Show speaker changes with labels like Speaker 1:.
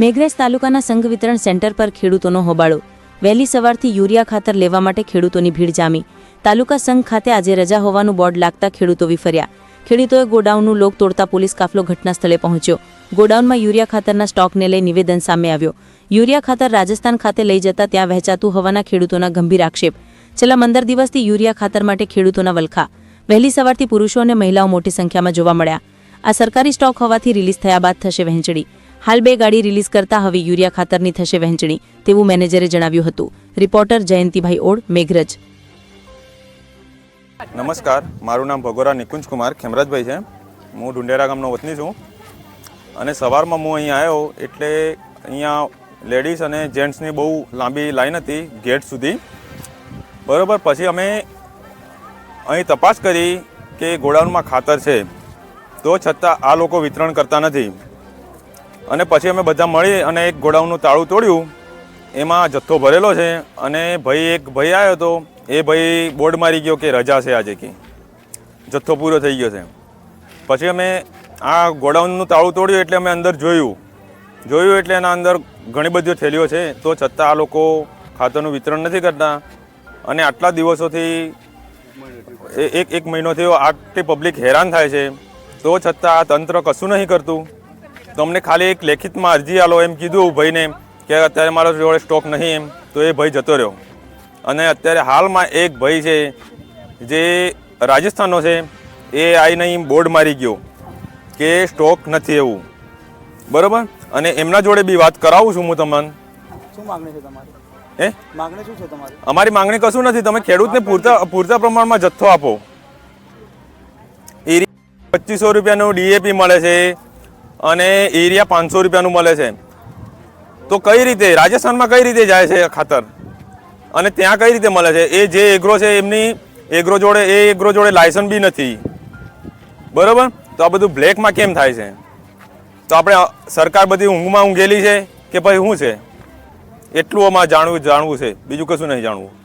Speaker 1: મેઘરજ તાલુકાના સંઘ વિતરણ સેન્ટર પર ખેડૂતોનો હોબાળો. વહેલી સવારથી યુરિયા ખાતર લેવા માટે ખેડૂતોની ભીડ જામી. તાલુકા સંઘ ખાતે આજે રજા હોવાનું બોર્ડ લાગતા ખેડૂતો વિફર્યા. ખેડૂતોએ ગોડાઉનનું લોક તોડતા પોલીસ કાફલો ઘટના સ્થળે પહોંચ્યો. ગોડાઉનમાં યુરિયા ખાતરના સ્ટોકને લઈ નિવેદન સામે આવ્યો. યુરિયા ખાતર રાજસ્થાન ખાતે લઈ જતા ત્યાં વહેંચાતું હોવાના ખેડૂતોના ગંભીર આક્ષેપ. છેલ્લા પંદર દિવસથી યુરિયા ખાતર માટે ખેડૂતોના વલખા. વહેલી સવારથી પુરુષો અને મહિલાઓ મોટી સંખ્યામાં જોવા મળ્યા. આ સરકારી સ્ટોક હોવાથી રિલીઝ થયા બાદ થશે વહેંચણી. હાલ બે ગાડી રિલીઝ કરતા હવે યુરિયા ખાતરની થશે વહેંચણી, તેવું મેનેજરે જણાવ્યું હતું. રિપોર્ટર જયંતિભાઈ ઓડ મેઘરજ.
Speaker 2: નમસ્કાર, મારું નામ ભગોરા નિકુંજ કુમાર ખેમરાજભાઈ છે. હું ઢુંઢેરા ગામનો વતની છું. અને સવારમાં હું અહીં આવ્યો એટલે અહીંયા લેડીઝ અને જેન્ટ્સની બહુ લાંબી લાઈન હતી ગેટ સુધી. બરાબર, પછી અમે અહીં તપાસ કરી કે ગોડાઉનમાં ખાતર છે. તો છતાં આ લોકો વિતરણ કરતા નથી. અને પછી અમે બધા મળી અને એક ગોડાઉનનું તાળું તોડ્યું. એમાં જથ્થો ભરેલો છે અને ભાઈ એક ભાઈ આવ્યો હતો એ ભાઈ બોર્ડ મારી ગયો કે રજા છે આજે કે. જથ્થો પૂરો થઈ ગયો છે. પછી અમે આ ગોડાઉનનું તાળું તોડ્યું એટલે અમે અંદર જોયું. જોયું એટલે એના અંદર ઘણી બધી થેલીઓ છે. તો છતાં આ લોકો ખાતરનું વિતરણ નથી કરતા. અને આટલા દિવસોથી એક એક મહિનોથી આટલી પબ્લિક હેરાન થાય છે. તો છતાં આ તંત્ર કશું નહીં કરતું. તો અમને ખાલી એક લેખિતમાં અરજી આલો એમ કીધું ભાઈને કે અત્યારે મારો જોડે સ્ટોક નહીં એમ. તો એ ભાઈ જતો રહ્યો. અને અત્યારે હાલમાં એક ભાઈ છે જે રાજસ્થાનનો છે એ આવીને અહીં બોર્ડ મારી ગયો કે સ્ટોક નથી એવું. બરાબર? અને એમના જોડે બી વાત કરાવું છું હું તમને.
Speaker 3: શું માગણી છે તમારી?
Speaker 2: હે?
Speaker 3: માગણી શું છે તમારી?
Speaker 2: અમારી માંગણી કશું નથી. તમે ખેડૂતને પૂરતા પૂરતા પ્રમાણમાં જથ્થો આપો. એ પચીસો રૂપિયાનું ડીએપી મળે છે. અને એરિયા પાંચસો રૂપિયાનું મળે છે. તો કઈ રીતે, રાજસ્થાનમાં કઈ રીતે જાય છે ખાતર? અને ત્યાં કઈ રીતે મળે છે? એ જે એગ્રો છે એમની એગ્રો જોડે, એ એગ્રો જોડે લાયસન્સ બી નથી. બરાબર? તો આ બધું બ્લેકમાં કેમ થાય છે? તો આપણે સરકાર બધી ઊંઘમાં ઊંઘેલી છે કે ભાઈ શું છે? એટલું અમારે જાણવું જાણવું છે. બીજું કશું નહીં જાણવું.